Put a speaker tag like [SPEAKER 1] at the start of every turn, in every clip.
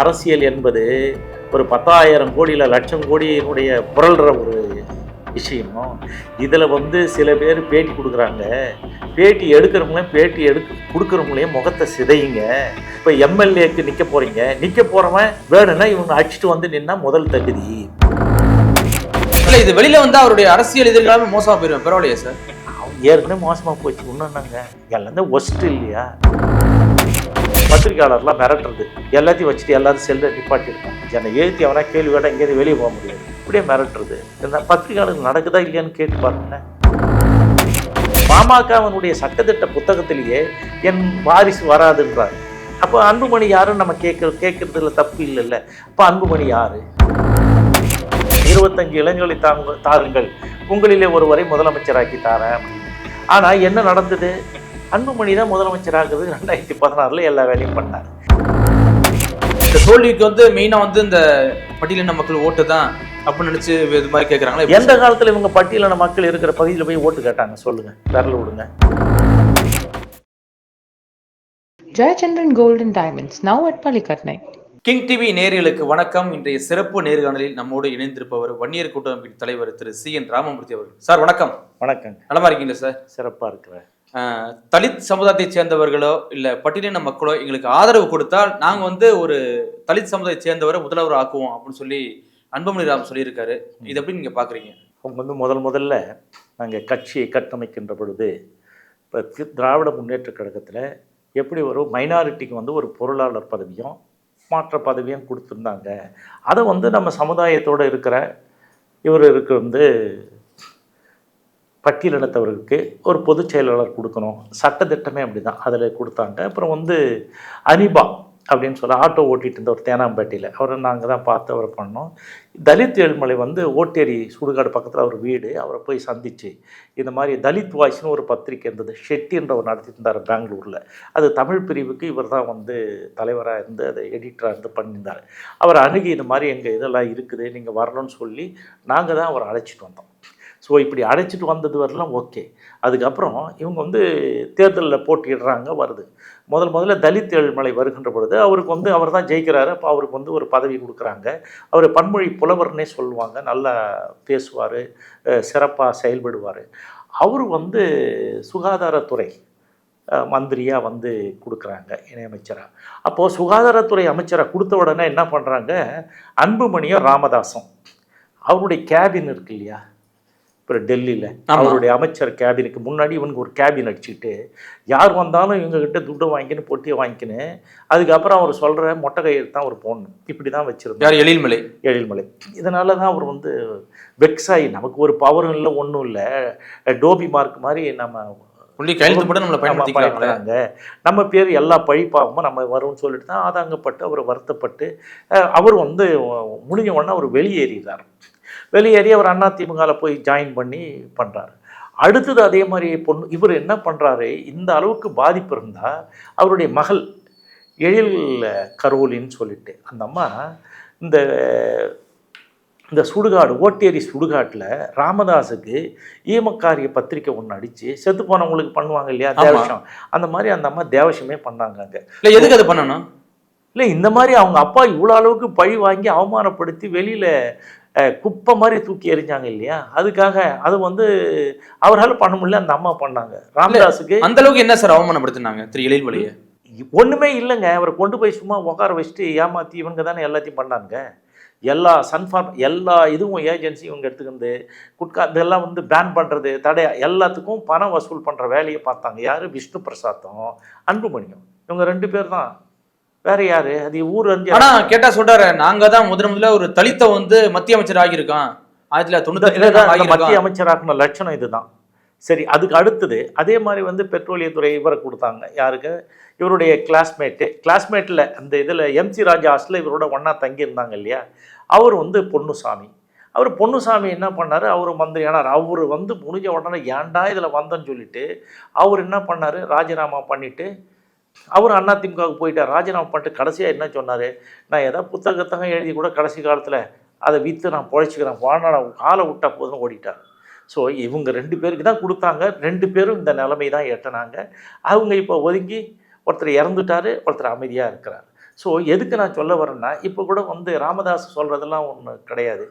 [SPEAKER 1] அரசியல் என்பது ஒரு பத்தாயிரம் கோடியில் லட்சம் கோடியினுடைய புரள்ற ஒரு விஷயம்? இதில் வந்து சில பேர் பேட்டி கொடுக்குறாங்க. பேட்டி எடுக்கிறவங்களையும் பேட்டி எடுக்க கொடுக்குறவங்களையும் முகத்தை சிதையுங்க. இப்போ எம்எல்ஏக்கு நிற்க போகிறீங்க நிற்க போகிறவன் வேணும்னா இவங்க அடிச்சுட்டு வந்து நின்னா முதல் தகுதி.
[SPEAKER 2] இல்ல இது வெளியில வந்து அவருடைய அரசியல் எதிர்காலமே மோசமா போயிடும் பரவாயில்லையா சார்?
[SPEAKER 1] அவங்க ஏற்கனவே மோசமாக போச்சு. இன்னும் என்னங்க? எல்லாம் ஒஸ்ட் இல்லையா? பத்திரிக்கையாளர்லாம் மிரட்டுறது. எல்லாத்தையும் வச்சுட்டு எல்லாரும் செல்ல நிப்பாட்டிருக்கோம் என்னை ஏற்றி அவனா கேள்வி கேட்டால் எங்கேயாவது வெளியே போக முடியாது. இப்படியே மிரட்டுறது. இந்த பத்திரிக்கையாளர் நடக்குதா இல்லையான்னு கேட்டு பாருங்களேன். பாமகவனுடைய சட்டத்திட்ட புத்தகத்திலேயே என் வாரிசு வராதுன்றாங்க. அப்போ அன்புமணி யாருன்னு நம்ம கேட்க கேட்கறதுல தப்பு இல்லைல்ல. அப்போ அன்புமணி யாரு? இருபத்தஞ்சு இளைஞர்களை தாங்க தாருங்கள். உங்களிலே ஒருவரை முதலமைச்சராக்கி தாரேன் ஆனால் என்ன நடந்தது? அன்புமணி தான் முதலமைச்சராகிறது ரெண்டாயிரத்தி பதினாறுல எல்லா வேலையும் பண்ணார்.
[SPEAKER 2] இந்த தோல்விக்கு வந்து மெயினா வந்து இந்த பட்டியலின மக்கள் ஓட்டு தான் அப்படின்னு நினைச்சு இது மாதிரி கேக்குறாங்களா? எப்படி
[SPEAKER 1] எந்த காலத்துல இவங்க பட்டியலின மக்கள் இருக்கிற பகுதியில் போய் ஓட்டு கேட்டாங்க? சொல்லுங்க. விரல் விடுங்க.
[SPEAKER 3] Gold and Diamonds, now at Palikatnai.
[SPEAKER 2] King TV நேயர்களுக்கு வணக்கம். இன்றைய சிறப்பு நேர்காணலில் நம்மோடு இணைந்திருப்பவர் வன்னியர் கூட்டமைப்பின் தலைவர் திரு சி என் ராமமூர்த்தி அவர்கள். சார் வணக்கம்.
[SPEAKER 1] வணக்கங்க.
[SPEAKER 2] நலமா இருக்கீங்களா சார்?
[SPEAKER 1] சிறப்பா இருக்கிறேன்.
[SPEAKER 2] தலித் சமுதாயத்தை சேர்ந்தவர்களோ இல்லை பட்டியலின மக்களோ எங்களுக்கு ஆதரவு கொடுத்தால் நாங்கள் வந்து ஒரு தலித் சமுதாயத்தை சேர்ந்தவரை முதல்வர் ஆக்குவோம் அப்படின்னு சொல்லி அன்புமணி ராம் சொல்லியிருக்காரு. இது எப்படி நீங்கள் பார்க்குறீங்க
[SPEAKER 1] அவங்க வந்து முதல் முதல்ல நாங்கள் கட்சியை கட்டமைக்கின்ற பொழுது இப்போ திராவிட முன்னேற்ற கழகத்தில் எப்படி ஒரு மைனாரிட்டிக்கு வந்து ஒரு பொருளாளர் பதவியும் மாற்ற பதவியும் கொடுத்துருந்தாங்க. அதை வந்து நம்ம சமுதாயத்தோடு இருக்கிற இவருக்கு வந்து பட்டியலினத்தவர்களுக்கு ஒரு பொதுச் செயலாளர் கொடுக்கணும். சட்டத்திட்டமே அப்படி தான் அதில் கொடுத்தாங்க. அப்புறம் வந்து அனிபா அப்படின்னு சொல்ல ஆட்டோ ஓட்டிகிட்டு இருந்த ஒரு தேனாம்பேட்டையில். அவரை நாங்கள் தான் பார்த்து அவரை பண்ணோம். தலித் ஏழ்மலை வந்து ஓட்டேரி சுடுகாடு பக்கத்தில் அவர் வீடு. அவரை போய் சந்தித்து இந்த மாதிரி தலித் வாய்ஸ்னு ஒரு பத்திரிக்கை இருந்தது. ஷெட்டின்றவர் நடத்திட்டு இருந்தார் பெங்களூரில். அது தமிழ் பிரிவுக்கு இவர் தான் வந்து தலைவராக இருந்து அதை எடிட்டராக இருந்து பண்ணியிருந்தார். அவர் அணுகி இந்த மாதிரி எங்கள் இதெல்லாம் இருக்குது. நீங்கள் வரணும்னு சொல்லி நாங்கள் தான் அவரை அழைச்சிட்டு வந்தோம். ஸோ இப்படி அழைச்சிட்டு வந்தது வரலாம் ஓகே அதுக்கப்புறம் இவங்க வந்து தேர்தலில் போட்டியிடுறாங்க வருது. முதல் முதல்ல தலித் ஏழ்மலை வருகின்ற பொழுது அவருக்கு வந்து அவர் தான் ஜெயிக்கிறாரு. அப்போ அவருக்கு வந்து ஒரு பதவி கொடுக்குறாங்க. அவர் பன்மொழி புலவர்னே சொல்லுவாங்க. நல்லா பேசுவார் சிறப்பாக செயல்படுவார். அவர் வந்து சுகாதாரத்துறை மந்திரியாக வந்து கொடுக்குறாங்க இணையமைச்சராக அப்போது சுகாதாரத்துறை அமைச்சராக கொடுத்த உடனே என்ன பண்ணுறாங்க அன்புமணியும் ராமதாசும் அவருடைய கேபின் இருக்கு இல்லையா? இப்போ டெல்லியில். அவருடைய அமைச்சர் கேபினுக்கு முன்னாடி இவனுக்கு ஒரு கேபின் அடிச்சுக்கிட்டு யார் வந்தாலும் இவங்ககிட்ட துட்டு வாங்கிக்கின்னு பொட்டியை வாங்கிக்கின்னு அதுக்கப்புறம் அவர் சொல்கிற மொட்டை கையெழுத்து தான் அவர் போடணும். இப்படி தான் வச்சுருந்தார்
[SPEAKER 2] எழில்மலை.
[SPEAKER 1] எழில்மலை. இதனால தான் அவர் வந்து வெக்ஸாகி நமக்கு ஒரு பவரும் இல்லை ஒன்றும் இல்லை. டோபி மார்க் மாதிரி நம்ம
[SPEAKER 2] புள்ளி கையெழுத்து போட்டு நம்மளை
[SPEAKER 1] பயன்படுத்துறாங்க. நம்ம பேர் எல்லா பழிப்பாகவும் நம்ம வரும்னு சொல்லிட்டு தான் ஆதாங்கப்பட்டு அவர் வருத்தப்பட்டு அவர் வந்து முடிஞ்ச உடனே அவர் வெளியேறிறார் வெளியேறி அவர் அதிமுகவில் போய் ஜாயின் பண்ணி பண்ணுறாரு அடுத்தது அதே மாதிரி பொண்ணு இவர் என்ன பண்ணுறாரு இந்த அளவுக்கு பாதிப்பு இருந்தால் அவருடைய மகள் எழில் கரோலின்னு சொல்லிட்டு அந்த அம்மா இந்த இந்த சுடுகாடு ஓட்டேரி சுடுகாட்டில் ராமதாஸுக்கு ஈமக்காரிய பத்திரிக்கை ஒன்று அடித்து செத்து போனவங்களுக்கு பண்ணுவாங்க இல்லையா. தேவசம். அந்த மாதிரி அந்த அம்மா தேவசமே பண்ணாங்க அங்கே.
[SPEAKER 2] இல்ல எதுக்கு அது பண்ணணும்?
[SPEAKER 1] இல்லை இந்த மாதிரி அவங்க அப்பா இவ்வளோ அளவுக்கு பழி வாங்கி அவமானப்படுத்தி வெளியில் குப்பை மாதிரி தூக்கி எறிஞ்சாங்க இல்லையா? அதுக்காக அது வந்து அவரால் பண்ண முடியல அந்த அம்மா பண்ணாங்க. ராமதாஸுக்கு
[SPEAKER 2] அந்த அளவுக்கு என்ன சார் அவமானப்படுத்தினாங்க? திரு எழில்மலையை
[SPEAKER 1] ஒன்றுமே இல்லைங்க. அவரை கொண்டு போய் சும்மா உட்கார வச்சுட்டு ஏமாற்றி இவங்க தானே எல்லாத்தையும் பண்ணாங்க எல்லா சன்ஃபார்ம் எல்லா இதுவும் ஏஜென்சி இவங்க எடுத்துக்கிந்து குட்கா இதெல்லாம் வந்து பேன் பண்ணுறது தடை எல்லாத்துக்கும் பணம் வசூல் பண்ணுற வேலையை பார்த்தாங்க. யார்? விஷ்ணு பிரசாத்தும் அன்புமணியும். இவங்க ரெண்டு பேர் தான். வேற யாரு? அது ஊர் அஞ்சு
[SPEAKER 2] ஆனா கேட்டா சொல்றாரு நாங்க தான் முதன் முதல்ல ஒரு தலித்தை வந்து மத்திய அமைச்சர் ஆகியிருக்கோம். ஆயிரத்தி தொள்ளாயிரத்தி
[SPEAKER 1] மத்திய அமைச்சராக்குன லட்சணம் இதுதான். சரி அதுக்கு அடுத்தது அதே மாதிரி வந்து பெட்ரோலியத்துறை இவரை கொடுத்தாங்க. யாருக்கு? இவருடைய கிளாஸ்மேட்டு கிளாஸ்மேட்டில் அந்த இதில் எம்சி ராஜா ஹாஸ்டலில் இவரோட ஒன்றா தங்கியிருந்தாங்க இல்லையா? அவர் வந்து பொன்னுசாமி. அவர் பொன்னுசாமி என்ன பண்ணார்? அவர் மந்திரியானார். அவர் வந்து முடிஞ்ச உடனே ஏன்டா இதில் வந்தேன்னு சொல்லிட்டு அவர் என்ன பண்ணார்? ராஜினாமா பண்ணிட்டு அவர் அதிமுகவுக்கு போயிட்டார். ராஜினாமா பண்ணிட்டு கடைசியாக என்ன சொன்னார்? நான் எதாவது புத்தகத்தகம் எழுதி கூட கடைசி காலத்தில் அதை விற்று நான் பொழைச்சிக்கிறேன். வாழ்நாள் காலை விட்டா போதும் ஓடிட்டார். ஸோ இவங்க ரெண்டு பேருக்கு தான் கொடுத்தாங்க. ரெண்டு பேரும் இந்த நிலைமை தான் எட்டினாங்க. அவங்க இப்போ ஒதுங்கி ஒருத்தர் இறந்துட்டாரு ஒருத்தர் அமைதியாக இருக்கிறார். ஸோ எதுக்கு நான் சொல்ல வரேன்னா இப்போ கூட வந்து ராமதாஸ் சொல்கிறதெல்லாம் ஒன்று கிடையாது.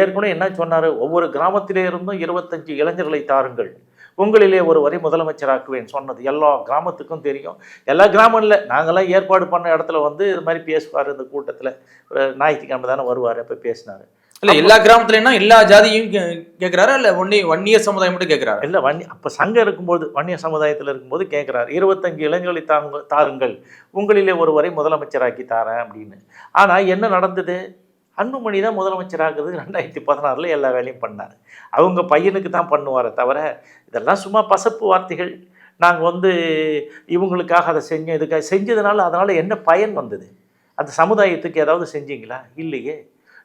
[SPEAKER 1] ஏற்கனவே என்ன சொன்னார்? ஒவ்வொரு கிராமத்திலே இருந்தும் இருபத்தஞ்சு இளைஞர்களை தாருங்கள். உங்களிலே ஒரு வரை முதலமைச்சராக்குவேன் சொன்னது எல்லா கிராமத்துக்கும் தெரியும். எல்லா கிராமம் இல்லை. நாங்களாம் ஏற்பாடு பண்ண இடத்துல வந்து இது மாதிரி பேசுவார் இந்த கூட்டத்தில். ஞாயிற்றுக்கிழமை தானே வருவார் அப்போ பேசினார்.
[SPEAKER 2] இல்ல எல்லா கிராமத்துலன்னா எல்லா ஜாதியும் கே- கேக்குறாரா? இல்ல ஒன்னி வன்னிய சமுதாயம் மட்டும் கேக்குறாரா?
[SPEAKER 1] இல்லை வன்னி அப்போ சங்கம் இருக்கும்போது வன்னிய சமுதாயத்தில் இருக்கும்போது கேட்குறாரு இருபத்தஞ்சு இளைஞர்களை தாங்க தாருங்கள். உங்களிலே ஒருவரை முதலமைச்சராக்கி தாரேன் அப்படின்னு. ஆனால் என்ன நடந்தது? அன்புமணி தான் முதலமைச்சராகிறது ரெண்டாயிரத்தி பதினாறில் எல்லா வேலையும் பண்ணார். அவங்க பையனுக்கு தான் பண்ணுவாரே தவிர இதெல்லாம் சும்மா பசப்பு வார்த்தைகள். நாங்கள் வந்து இவங்களுக்காக அதை செஞ்சோம் இதுக்காக செஞ்சதுனால அதனால் என்ன பயன் வந்தது? அந்த சமுதாயத்துக்கு ஏதாவது செஞ்சீங்களா? இல்லையே.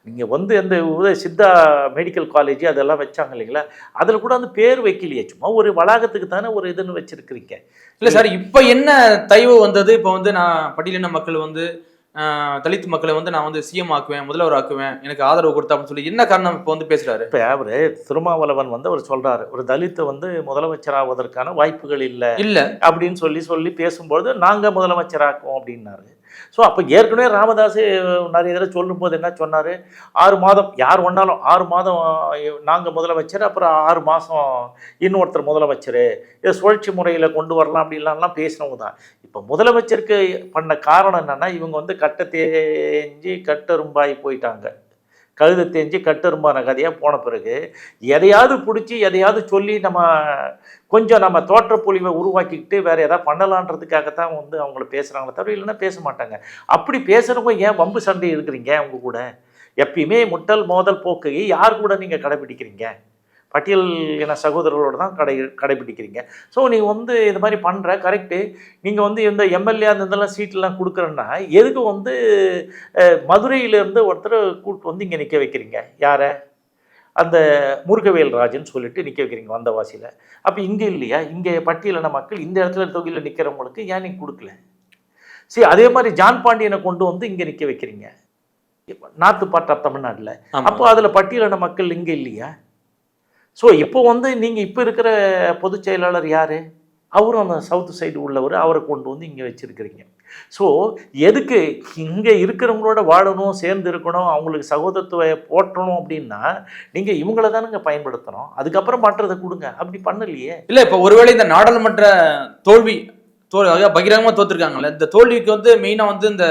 [SPEAKER 1] நீங்கள் வந்து அந்த உதய சித்தா மெடிக்கல் காலேஜ் அதெல்லாம் வச்சாங்க இல்லைங்களா? அதில் கூட அந்த பேர் வைக்கலையே. சும்மா ஒரு வளாகத்துக்கு தானே ஒரு இதுன்னு வச்சுருக்கிறீங்க.
[SPEAKER 2] இல்லை சார் இப்போ என்ன தயவு வந்தது? இப்போ வந்து நான் பட்டியலின மக்கள் வந்து தலித் மக்களை வந்து நான் வந்து சிஎம் ஆக்குவேன் முதல்வர் ஆக்குவேன் எனக்கு ஆதரவு கொடுத்தா அப்படின்னு சொல்லி என்ன காரணம் இப்ப வந்து பேசுறாரு?
[SPEAKER 1] இப்போ அவர் திருமாவளவன் வந்து அவர் சொல்கிறாரு ஒரு தலித்தை வந்து முதலமைச்சராவதற்கான வாய்ப்புகள் இல்லை
[SPEAKER 2] இல்ல.
[SPEAKER 1] அப்படின்னு சொல்லி சொல்லி பேசும்பொழுது நாங்கள் முதலமைச்சராக்குவோம் அப்படின்னாரு. ஸோ அப்போ ஏற்கனவே ராமதாஸ் நிறைய தடவை சொல்லும்போது என்ன சொன்னார்? ஆறு மாதம் யார் ஒன்றாலும் ஆறு மாதம் நாங்கள் முதலமைச்சர் அப்புறம் ஆறு மாதம் இன்னொருத்தர் முதலமைச்சர். இதை சுழற்சி முறையில் கொண்டு வரலாம் அப்படின்லாம் பேசினவங்க தான். இப்போ முதலமைச்சருக்கு பண்ண காரணம் என்னென்னா இவங்க வந்து கட்டை தேஞ்சி கட்டரும்பாய் போயிட்டாங்க. கழுத தெரிஞ்சு கட்டெரும்பான கதையாக போன பிறகு எதையாவது பிடிச்சி எதையாவது சொல்லி நம்ம கொஞ்சம் நம்ம தோற்றப்பொழிவை உருவாக்கிக்கிட்டு வேறு எதாவது பண்ணலான்றதுக்காகத்தான் வந்து அவங்கள பேசுகிறாங்களே தவிர இல்லைன்னா பேச மாட்டாங்க. அப்படி பேசுகிறவங்க ஏன் வம்பு சண்டை இருக்கிறீங்க அவங்க கூட? எப்பயுமே முட்டல் மோதல் போக்கையை யார் கூட நீங்கள் கடைபிடிக்கிறீங்க? பட்டியல் இன சகோதரர்களோட தான் கடை கடைபிடிக்கிறீங்க. ஸோ நீங்கள் வந்து இது மாதிரி பண்ணுற கரெக்டு நீங்கள் வந்து இந்த எம்எல்ஏ அந்த இதெல்லாம் சீட்டெல்லாம் கொடுக்குறேன்னா எதுக்கு வந்து மதுரையிலேருந்து ஒருத்தர் கூப்பிட்டு வந்து இங்கே நிற்க வைக்கிறீங்க? யாரை? அந்த முருகவேல் ராஜன் சொல்லிட்டு நிற்க வைக்கிறீங்க வந்தவாசியில். அப்போ இங்கே இல்லையா? இங்கே பட்டியலின மக்கள் இந்த இடத்துல தொகுதியில் நிற்கிறவங்களுக்கு ஏன் நீங்கள் கொடுக்கல? சரி அதே மாதிரி ஜான் பாண்டியனை கொண்டு வந்து இங்கே நிற்க வைக்கிறீங்க. நார்த்து பார்ட் ஆஃப் தமிழ்நாட்டில். அப்போ அதில் பட்டியலின மக்கள் இங்கே இல்லையா? ஸோ இப்போ வந்து நீங்கள் இப்போ இருக்கிற பொதுச் செயலாளர் யார்? அவரும் அந்த சவுத் சைடு உள்ளவர். அவரை கொண்டு வந்து இங்கே வச்சுருக்கிறீங்க. ஸோ எதுக்கு இங்கே இருக்கிறவங்களோட வாழணும் சேர்ந்து இருக்கணும் அவங்களுக்கு சகோதரத்துவை போற்றணும் அப்படின்னா நீங்கள் இவங்கள தானுங்க பயன்படுத்தணும். அதுக்கப்புறம் மற்றதை கொடுங்க. அப்படி பண்ணலையே.
[SPEAKER 2] இல்லை இப்போ ஒருவேளை இந்த நாடாளுமன்ற தோல்வி தோல்வி பகிரங்கமாக பகிரங்கமா தோத்துருக்காங்கல்ல இந்த தோல்விக்கு வந்து மெயினாக வந்து இந்த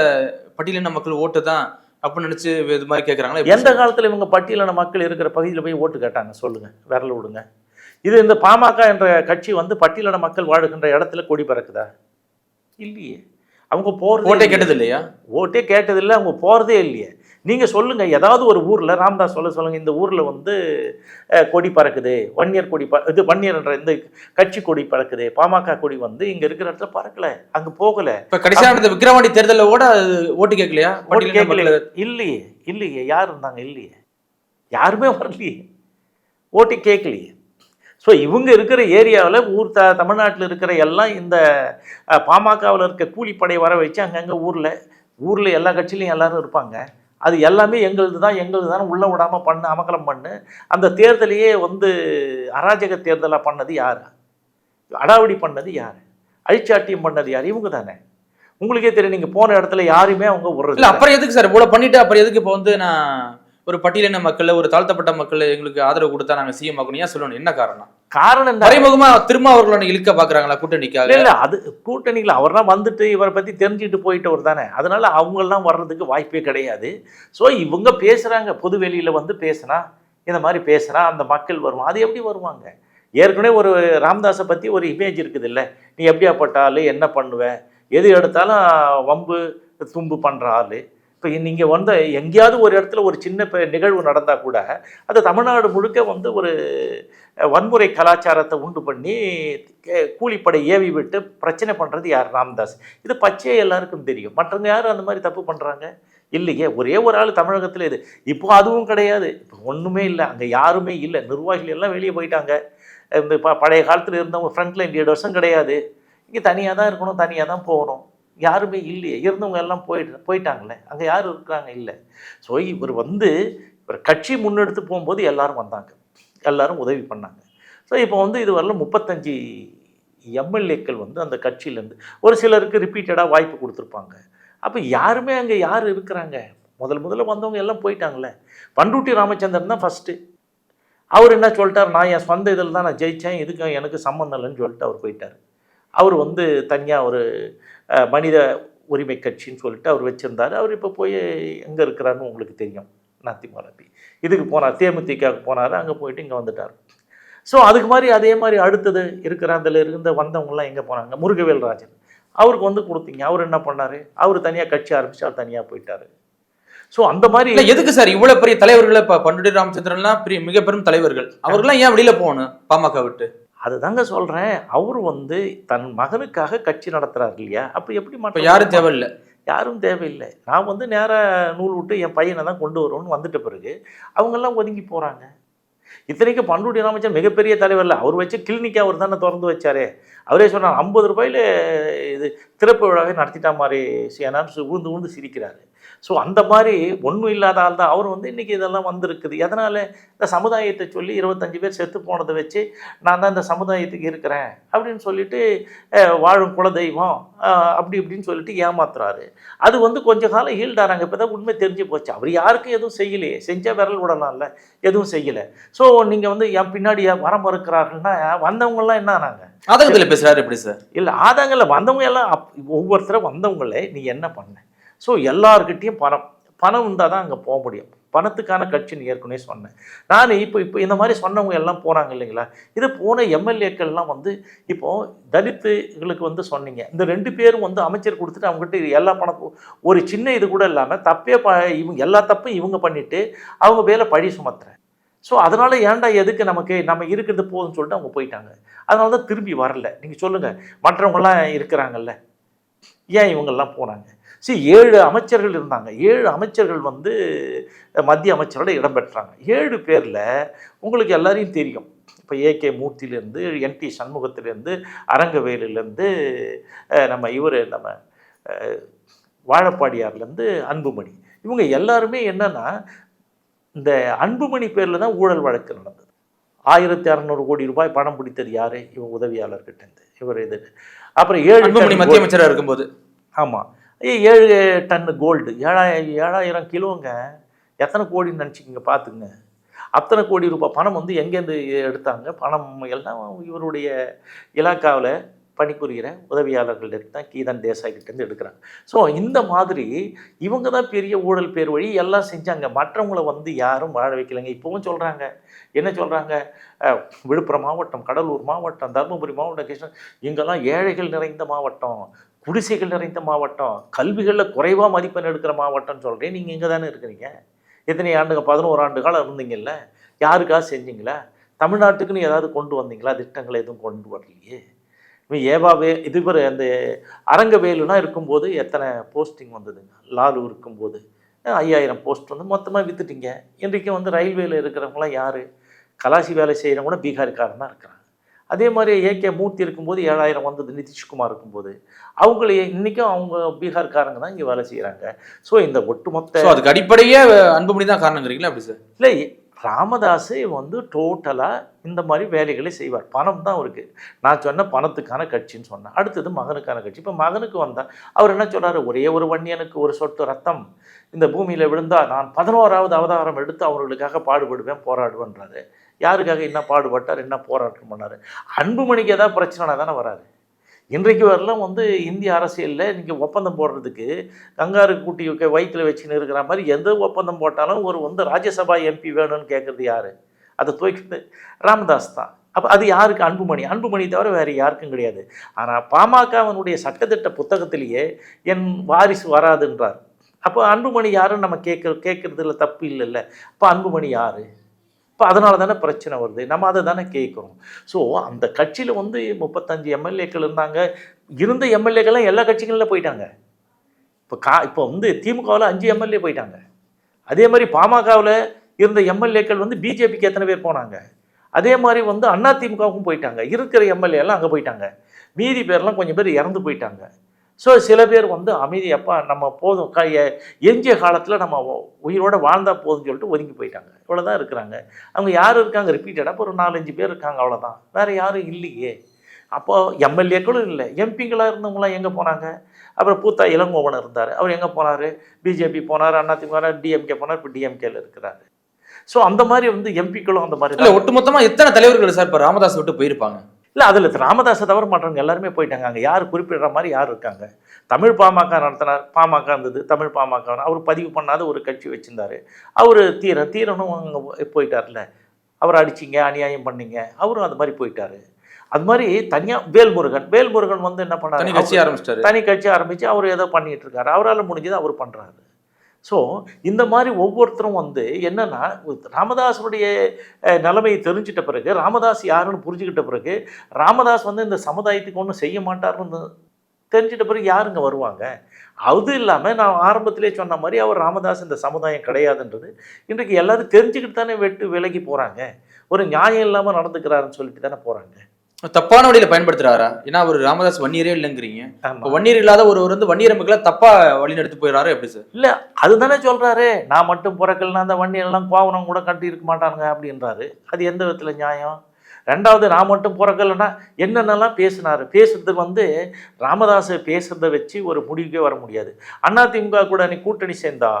[SPEAKER 2] பட்டியலின மக்கள் ஓட்டு தான் அப்படின்னு நினைச்சு இது மாதிரி கேக்குறாங்களா? எப்படி
[SPEAKER 1] எந்த காலத்தில் இவங்க பட்டியலின மக்கள் இருக்கிற பகுதியில் போய் ஓட்டு கேட்டாங்க? சொல்லுங்க விரல விடுங்க. இது இந்த பாமக என்ற கட்சி வந்து பட்டியலின மக்கள் வாழுகின்ற இடத்துல கொடி பறக்குதா? இல்லையே. அவங்க போகிறது
[SPEAKER 2] ஓட்டே கேட்டது இல்லையா
[SPEAKER 1] ஓட்டே கேட்டதில்லை அவங்க போகிறதே இல்லையே. நீங்கள் சொல்லுங்கள் ஏதாவது ஒரு ஊரில் ராமதாஸ் சொல்ல சொல்லுங்கள் இந்த ஊரில் வந்து கொடி பறக்குது வன்னியர் கொடி ப இது வன்னியர்ன்ற இந்த கட்சி கொடி பறக்குது பாமக கொடி வந்து இங்கே இருக்கிற இடத்துல பறக்கலை அங்கே போகலை.
[SPEAKER 2] இப்ப கடைசியா நடந்த விக்கிரவாண்டி தேர்தல்ல கூட ஓட்டு கேட்கலையா?
[SPEAKER 1] ஓட்டு கேட்கல இல்லையே இல்லையே யார் இருந்தாங்க? இல்லையே. யாருமே வரலையே. ஓட்டு கேட்கலையே. ஸோ இவங்க இருக்கிற ஏரியாவில் ஊர் த தமிழ்நாட்டில் இருக்கிற எல்லாம் இந்த பாமகவில் இருக்க கூலிப்படை வர வச்சு அங்கங்கே ஊரில் ஊரில் எல்லா கட்சியிலையும் எல்லாரும் இருப்பாங்க. அது எல்லாமே எங்களுது தான் எங்களுது தான் உள்ளே விடாமல் பண்ணு அமக்கலம் பண்ணு. அந்த தேர்தலையே வந்து அராஜக தேர்தலாக பண்ணது யார்? அடாவடி பண்ணது யார்? அழிச்சாட்டியம் பண்ணது யார்? இவங்க தானே. உங்களுக்கே தெரியும் நீங்கள் போன இடத்துல யாருமே அவங்க
[SPEAKER 2] இல்ல
[SPEAKER 1] விடுறது
[SPEAKER 2] அப்புறம் எதுக்கு சார் இவ்வளவு பண்ணிட்டு அப்புறம் எதுக்கு இப்போ வந்து நான் ஒரு பட்டியலின மக்கள் ஒரு தாழ்த்தப்பட்ட மக்கள் எங்களுக்கு ஆதரவு கொடுத்தா நாங்க சிஎம் ஆகணும் ஏன் சொல்லணும்? என்ன காரணம்?
[SPEAKER 1] காரணம்
[SPEAKER 2] மறைமுகமா திரும்ப அவர்களை இழுக்க பாக்குறாங்களா கூட்டணிக்காக?
[SPEAKER 1] இல்ல அது கூட்டணியில் அவர்லாம் வந்துட்டு இவரை பத்தி தெரிஞ்சுட்டு போயிட்டவர் தானே. அதனால அவங்கெல்லாம் வர்றதுக்கு வாய்ப்பே கிடையாது. ஸோ இவங்க பேசுறாங்க. பொது வெளியில வந்து பேசுனா இந்த மாதிரி பேசுனா அந்த மக்கள் வருவாங்க. அது எப்படி வருவாங்க? ஏற்கனவே ஒரு ராமதாஸை பத்தி ஒரு இமேஜ் இருக்குது இல்ல நீ எப்படியாப்பட்ட ஆளு? என்ன பண்ணுவ? எது எடுத்தாலும் வம்பு தும்பு பண்ற ஆளு. இப்போ நீங்கள் வந்து எங்கேயாவது ஒரு இடத்துல ஒரு சின்ன ப- நிகழ்வு நடந்தால் கூட அது தமிழ்நாடு முழுக்க வந்து ஒரு வன்முறை கலாச்சாரத்தை உண்டு பண்ணி கே- கூலிப்படை ஏவி விட்டு பிரச்சனை பண்ணுறது யார்? ராமதாஸ். இது பச்சையே எல்லாருக்கும் தெரியும். மற்றவங்க யாரும் அந்த மாதிரி தப்பு பண்ணுறாங்க இல்லையே. ஒரே ஒரு ஆள் தமிழகத்தில் இது. இப்போ அதுவும் கிடையாது. இப்போ ஒன்றுமே இல்லை. அங்கே யாருமே இல்லை. நிர்வாகிகள் எல்லாம் வெளியே போயிட்டாங்க. இந்த ப பழைய காலத்தில் இருந்தவங்க ஃப்ரண்ட்லைன் லீடர்ஸும் கிடையாது. இங்கே தனியாக தான் இருக்கணும். தனியாக தான் போகணும். யாருமே இல்லையே. இருந்தவங்க எல்லாம் போயிட்டு போயிட்டாங்களே. அங்கே யாரும் இருக்கிறாங்க? இல்லை. ஸோ இவர் வந்து இவர் கட்சி முன்னெடுத்து போகும்போது எல்லாரும் வந்தாங்க. எல்லாரும் உதவி பண்ணாங்க. ஸோ இப்போ வந்து இது முப்பத்தஞ்சு எம்எல்ஏக்கள் வந்து அந்த கட்சியிலேருந்து ஒரு சிலருக்கு ரிப்பீட்டடாக வாய்ப்பு கொடுத்துருப்பாங்க. அப்போ யாருமே அங்கே யார் இருக்கிறாங்க? முதல் முதல்ல வந்தவங்க எல்லாம் போயிட்டாங்களே. பண்ருட்டி ராமச்சந்திரன் தான் ஃபஸ்ட்டு அவர் என்ன சொல்லிட்டார்? நான் என் சொந்த இதில் தான் நான் ஜெயித்தேன் இதுக்கு எனக்கு சம்மந்தம் இல்லைன்னு சொல்லிட்டு அவர் போயிட்டார். அவர் வந்து தனியாக ஒரு மனித உரிமை கட்சின்னு சொல்லிட்டு அவர் வச்சுருந்தார். அவர் இப்போ போய் எங்கே இருக்கிறாருன்னு உங்களுக்கு தெரியும். நாத்திமாரப்பி இதுக்கு போனார். தேமுதிகவுக்கு போனார். அங்கே போயிட்டு இங்கே வந்துட்டார். ஸோ அதுக்கு மாதிரி அதே மாதிரி அடுத்தது இருக்கிற அதில் இருந்த வந்தவங்கலாம் எங்கே போனாங்க? முருகவேல் ராஜன் அவருக்கு வந்து கொடுத்தீங்க. அவர் என்ன பண்ணார்? அவர் தனியாக கட்சி ஆரம்பிச்சு அவர் தனியாக போயிட்டார். ஸோ அந்த மாதிரி
[SPEAKER 2] எதுக்கு சார் இவ்வளோ பெரிய தலைவர்களை இப்போ பண்டுடி ராமச்சந்திரன்லாம் பெரிய மிக பெரும் தலைவர்கள். அவர்கள்லாம் ஏன் வெளியில் போகணும்? பாமக விட்டு.
[SPEAKER 1] அதுதாங்க சொல்கிறேன் அவர் வந்து தன் மகனுக்காக கட்சி நடத்துறாரு இல்லையா? அப்போ எப்படி மற்ற
[SPEAKER 2] யாரும் தேவையில்ல.
[SPEAKER 1] யாரும் தேவையில்லை. நான் வந்து நேராக நூல் விட்டு என் பையனை தான் கொண்டு வருவோம்னு வந்துட்ட பிறகு அவங்கெல்லாம் ஒதுங்கி போகிறாங்க இத்தனைக்கும் பண்ருட்டி ராமச்சந்திரன் மிகப்பெரிய தலைவர் இல்லை அவர் வச்சு கிளினிக் அவர் தானே திறந்து வச்சாரே. அவரே சொன்னார் ஐம்பது ரூபாயில் இது திறப்பு விழாவே நடத்திட்டா மாதிரி சேனான்னு உழுந்து உழுந்து சிரிக்கிறாரு. ஸோ அந்த மாதிரி ஒன்றும் இல்லாத ஆள் தான். அவர் வந்து இன்றைக்கி இதெல்லாம் வந்திருக்குது. எதனால்? இந்த சமுதாயத்தை சொல்லி இருபத்தஞ்சு பேர் செத்து போனதை வச்சு நான் தான் இந்த சமுதாயத்துக்கு இருக்கிறேன் அப்படின்னு சொல்லிட்டு வாழும் குலதெய்வம் அப்படி இப்படின்னு சொல்லிட்டு ஏமாத்துறாரு. அது வந்து கொஞ்ச காலம் ஹீல்டாராங்க இப்போ தான் உண்மை தெரிஞ்சு போச்சு. அவர் யாருக்கும் எதுவும் செய்யலையே. செஞ்சால் விரல் விடலாம்ல. எதுவும் செய்யலை. ஸோ நீங்கள் வந்து என் பின்னாடி வர மறுக்கிறார்கள்னா வந்தவங்கலாம் என்ன ஆனாங்க?
[SPEAKER 2] ஆதங்கத்துல பேசுறாரு எப்படி சார்?
[SPEAKER 1] இல்லை ஆதாங்கல்ல வந்தவங்க எல்லாம் அப் ஒவ்வொருத்தரும் வந்தவங்களே நீ என்ன பண்ண? ஸோ எல்லார்கிட்டயும் பணம் பணம் இருந்தால் தான் அங்கே போக முடியும். பணத்துக்கான கட்சின்னு ஏற்கனவே சொன்னேன் நான் இப்போ இப்போ இந்த மாதிரி சொன்னவங்க எல்லாம் போகிறாங்க இல்லைங்களா? இது போன எம்எல்ஏக்கள்லாம் வந்து இப்போது தலித்துகளுக்கு வந்து சொன்னீங்க. இந்த ரெண்டு பேரும் வந்து அமைச்சர் கொடுத்துட்டு அவங்ககிட்ட எல்லா பணத்தும் ஒரு சின்ன இது கூட இல்லாமல் தப்பே ப இவங்க எல்லா தப்பும் இவங்க பண்ணிட்டு அவங்க மேலே பழி சுமத்துறேன். ஸோ அதனால் ஏன்டா எதுக்கு நமக்கு நம்ம இருக்கிறது போதும்னு சொல்லிட்டு அவங்க போயிட்டாங்க. அதனால தான் திரும்பி வரல. நீங்கள் சொல்லுங்கள் மற்றவங்களாம் இருக்கிறாங்கல்ல. ஏன் இவங்கெல்லாம் போனாங்க? சரி ஏழு அமைச்சர்கள் இருந்தாங்க. ஏழு அமைச்சர்கள் வந்து மத்திய அமைச்சரோட இடம் பெற்றாங்க. ஏழு பேரில் உங்களுக்கு எல்லாரையும் தெரியும். இப்போ ஏகே மூர்த்தியிலேருந்து என்டி சண்முகத்திலேருந்து அரங்கவேலுலேருந்து நம்ம இவர் நம்ம வாழப்பாடியார்லேருந்து அன்புமணி. இவங்க எல்லாருமே என்னென்னா இந்த அன்புமணி பேரில் தான் ஊழல் வழக்கு நடந்தது. ஆயிரத்தி அறநூறு கோடி ரூபாய் பணம் பிடித்தது யாரு? இவன் உதவியாளர்கிட்ட இருந்து. இவர் இது. அப்புறம் ஏழு
[SPEAKER 2] மத்திய அமைச்சரா இருக்கும்போது.
[SPEAKER 1] ஆமாம் ஏழு டன்னு கோல்டு ஏழாயிரம் ஏழாயிரம் கிலோங்க. எத்தனை கோடின்னு நினச்சிக்கிங்க பார்த்துங்க அத்தனை கோடி ரூபாய் பணம் வந்து எங்கேருந்து எடுத்தாங்க? பணம் எல்லாம் இவருடைய இலாக்காவில். பணிபுரிகிற உதவியாளர்கள்ட்ட தான் கீதன் தேசாய்கிட்டேருந்து எடுக்கிறாங்க ஸோ இந்த மாதிரி இவங்க தான் பெரிய ஊழல் பேர் வழி எல்லாம் செஞ்சாங்க. மற்றவங்கள வந்து யாரும் வாழ வைக்கலைங்க. இப்போவும் சொல்கிறாங்க என்ன சொல்கிறாங்க விழுப்புரம் மாவட்டம் கடலூர் மாவட்டம் தருமபுரி மாவட்டம் கிருஷ்ணன் இங்கெல்லாம் ஏழைகள் நிறைந்த மாவட்டம் குடிசைகள் நிறைந்த மாவட்டம் கல்விகளில் குறைவாக மதிப்பெண் எடுக்கிற மாவட்டம்னு சொல்கிறேன் நீங்கள் இங்கே தானே இருக்கிறீங்க. எத்தனை ஆண்டுகள் பதினோரு ஆண்டு காலம் இருந்தீங்கல்ல. யாருக்காக செஞ்சீங்களா? தமிழ்நாட்டுக்குன்னு ஏதாவது கொண்டு வந்தீங்களா? திட்டங்களை எதுவும் கொண்டு வரலையே. இவன் ஏவாவே இது பேர் அந்த அரங்கவேலுனா இருக்கும்போது எத்தனை போஸ்டிங் வந்ததுங்க லாலு இருக்கும்போது ஐயாயிரம் போஸ்ட் வந்து மொத்தமாக விற்றுட்டீங்க இன்றைக்கு வந்து ரயில்வேல இருக்கிறவங்களாம் யார்? கலாசி வேலை செய்கிறவங்க கூட பீகார்காரன் தான் இருக்கிறாங்க. அதே மாதிரி ஏகே மூர்த்தி இருக்கும்போது ஏழாயிரம் வந்தது நிதிஷ்குமார் இருக்கும்போது. அவங்கள இன்றைக்கும் அவங்க பீகார்காரங்க தான் இங்கே வேலை செய்கிறாங்க ஸோ இந்த ஒட்டுமொத்த
[SPEAKER 2] அதுக்கு அடிப்படையே அன்புமணி தான் காரணங்கிறீங்களா அப்படி சார்?
[SPEAKER 1] இல்லை ராமதாஸ் வந்து டோட்டலாக இந்த மாதிரி வேலைகளை செய்வார். பணம் தான் அவருக்கு. நான் சொன்ன பணத்துக்கான கட்சின்னு சொன்னேன். அடுத்தது மகனுக்கான கட்சி. இப்போ மகனுக்கு வந்தால் அவர் என்ன சொல்கிறார் ஒரே ஒரு வன்னியனுக்கு ஒரு சொட்டு ரத்தம். இந்த பூமியில் விழுந்தால் நான் பதினோராவது அவதாரம் எடுத்து அவர்களுக்காக பாடுபடுவேன் போராடுவேன்றாரு. யாருக்காக என்ன பாடுபட்டார் என்ன போராட்டம் பண்ணார்? அன்புமணிக்கு ஏதாவது பிரச்சனைனா தானே வராது இன்றைக்கு வரலாம் வந்து இந்திய அரசியலில் நீங்கள் ஒப்பந்தம் போடுறதுக்கு கங்காரு கூட்டி வைக்க வயிற்றுல வச்சுன்னு இருக்கிற மாதிரி எந்த ஒப்பந்தம் போட்டாலும் ஒரு வந்து ராஜ்யசபா எம்பி வேணும்னு கேட்குறது யார்? அதை துவைக்கிறது ராமதாஸ் தான். அப்போ அது யாருக்கு? அன்புமணி. அன்புமணி தவிர வேறு யாருக்கும் கிடையாது. ஆனால் பாமகவனுடைய சட்டத்திட்ட புத்தகத்திலேயே என் வாரிசு வராதுன்றார். அப்போ அன்புமணி யாருன்னு நம்ம கேட்க கேட்குறதுல தப்பு இல்லைல்ல. அப்போ அன்புமணி யார்? இப்போ அதனால தானே பிரச்சனை வருது. நம்ம அதை தானே கேட்குறோம். ஸோ அந்த கட்சியில் வந்து முப்பத்தஞ்சு எம்எல்ஏக்கள் இருந்தாங்க. இருந்த எம்எல்ஏக்கள்லாம் எல்லா கட்சிகளில் போயிட்டாங்க. இப்போ கா இப்போ வந்து திமுகவில் அஞ்சு எம்எல்ஏ போயிட்டாங்க. அதே மாதிரி பாமகவில் இருந்த எம்எல்ஏக்கள் வந்து பிஜேபிக்கு எத்தனை பேர் போனாங்க? அதே மாதிரி வந்து அண்ணா திமுகவுக்கும் போயிட்டாங்க. இருக்கிற எம்எல்ஏ எல்லாம் அங்கே போயிட்டாங்க. மீதி பேர்லாம் கொஞ்சம் பேர் இறந்து போயிட்டாங்க. ஸோ சில பேர் வந்து அமைதியப்பா நம்ம போதும். க எஞ்சிய காலத்தில் நம்ம உயிரோட வாழ்ந்தா போதும்னு சொல்லிட்டு ஒதுங்கி போயிட்டாங்க. இவ்வளோதான் இருக்கிறாங்க. அவங்க யார் இருக்காங்க? ரிப்பீட்டடாக ஒரு நாலஞ்சு பேர் இருக்காங்க அவ்வளோதான் வேறு யாரும் இல்லையே. அப்போது எம்எல்ஏக்களும் இல்லை. எம்பிங்களாக இருந்தவங்களாம் எங்கே போனாங்க? அப்புறம் பூத்தா இளங்கோவன் இருந்தார். அவர் எங்கே போனார்? பிஜேபி போனார் அதிமுக போனார் டிஎம்கே போனார் இப்போ டிஎம்கேல இருக்கிறாரு. ஸோ அந்த மாதிரி வந்து எம்பிக்களும் அந்த மாதிரி
[SPEAKER 2] இல்லை ஒட்டுமொத்தமாக எத்தனை தலைவர்கள் சார் இப்போ ராமதாஸ் விட்டு போயிருப்பாங்க?
[SPEAKER 1] இல்லை அதில் ராமதாஸை தவிர மற்றவங்க எல்லாருமே போயிட்டாங்க. அங்கே யார் குறிப்பிடுற மாதிரி யார் இருக்காங்க? தமிழ் பாமக நடத்தினார். பாமக இருந்தது தமிழ் பாமக அவர் பதிவு பண்ணாத ஒரு கட்சி வச்சிருந்தாரு. அவர் தீர தீரனும் அங்கே போயிட்டார்ல அவர் அடிச்சிங்க அநியாயம் பண்ணீங்க. அவரும் அது மாதிரி போயிட்டாரு. அது மாதிரி தனியாக வேல்முருகன். வேல்முருகன் வந்து என்ன
[SPEAKER 2] தனி
[SPEAKER 1] பண்ணாரு
[SPEAKER 2] கட்சி ஆரம்பிச்சிட்டாரு.
[SPEAKER 1] தனி கட்சி ஆரம்பித்து அவர் ஏதோ பண்ணிட்டு இருக்காரு. அவரால் முடிஞ்சதை அவர் பண்ணுறாரு ஸோ இந்த மாதிரி ஒவ்வொருத்தரும் வந்து என்னென்னா ராமதாஸுடைய நிலைமையை தெரிஞ்சிட்ட பிறகு ராமதாஸ் யாருன்னு புரிஞ்சுக்கிட்ட பிறகு ராமதாஸ் வந்து இந்த சமுதாயத்துக்கு ஒன்றும் செய்ய மாட்டாருன்னு தெரிஞ்சிட்ட பிறகு யாருங்க வருவாங்க? அது இல்லாமல் நான் ஆரம்பத்திலே சொன்ன மாதிரி அவர் ராமதாஸ் இந்த சமுதாயம் கிடையாதுன்றது இன்றைக்கு எல்லாரும் தெரிஞ்சுக்கிட்டு தானே வெட்டு விலகி போகிறாங்க ஒரு நியாயம் இல்லாமல் நடந்துக்கிறாருன்னு சொல்லிட்டு தானே போகிறாங்க
[SPEAKER 2] தப்பான வழியில பயன்படுத்துறாரா? ஏன்னா அவர் ராமதாஸ் வன்னியரே இல்லைங்கிறீங்க. வன்னியர் இல்லாத ஒருவர் வந்து வன்னியர் மக்களை தப்பா வழி எடுத்து போயிடுறாரு எப்படி சார்?
[SPEAKER 1] இல்லை அதுதானே சொல்கிறாரு நான் மட்டும் பிறக்கலனா அந்த வண்டியெல்லாம் கோவனம் கூட கட்டி இருக்க மாட்டாங்க அப்படின்றாரு. அது எந்த விதத்தில் நியாயம்? ரெண்டாவது நான் மட்டும் பிறக்கலைன்னா என்னென்னலாம் பேசினாரு? பேசுறது வந்து ராமதாஸ் பேசுறத வச்சு ஒரு முடிவுக்கே வர முடியாது. அதிமுக கூட நீ கூட்டணி சேர்ந்தா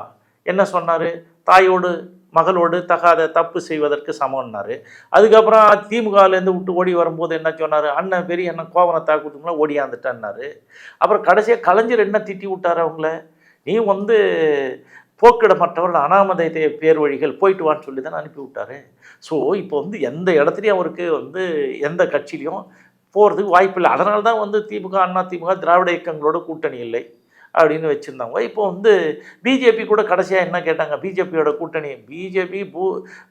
[SPEAKER 1] என்ன சொன்னார்? தாயோடு மகளோடு தகாத தப்பு செய்வதற்கு சமம்னாரு. அதுக்கப்புறம் திமுகலேருந்து விட்டு ஓடி வரும்போது என்ன சொன்னார்? அண்ணன் பெரிய அண்ணன் கோவனை தாக்குறதுக்குலாம் ஓடியாந்துட்டான்னாரு அப்புறம் கடைசியாக கலைஞர் என்ன திட்டி விட்டாரு அவங்கள? நீ வந்து போக்கிடமற்றவர்கள் அனாமதை பேர் வழிகள் போயிட்டு வான்னு சொல்லி தான் அனுப்பி விட்டாரு. ஸோ இப்போ வந்து எந்த இடத்துலையும் அவருக்கு வந்து எந்த கட்சியிலையும் போகிறதுக்கு வாய்ப்பில்லை. அதனால தான் வந்து திமுக அண்ணா திமுக திராவிட இயக்கங்களோட கூட்டணி இல்லை. அப்படின்னு வச்சுருந்தாங்க. இப்போ வந்து பிஜேபி கூட கடைசியாக என்ன கேட்டாங்க? பிஜேபியோட கூட்டணி பிஜேபி பூ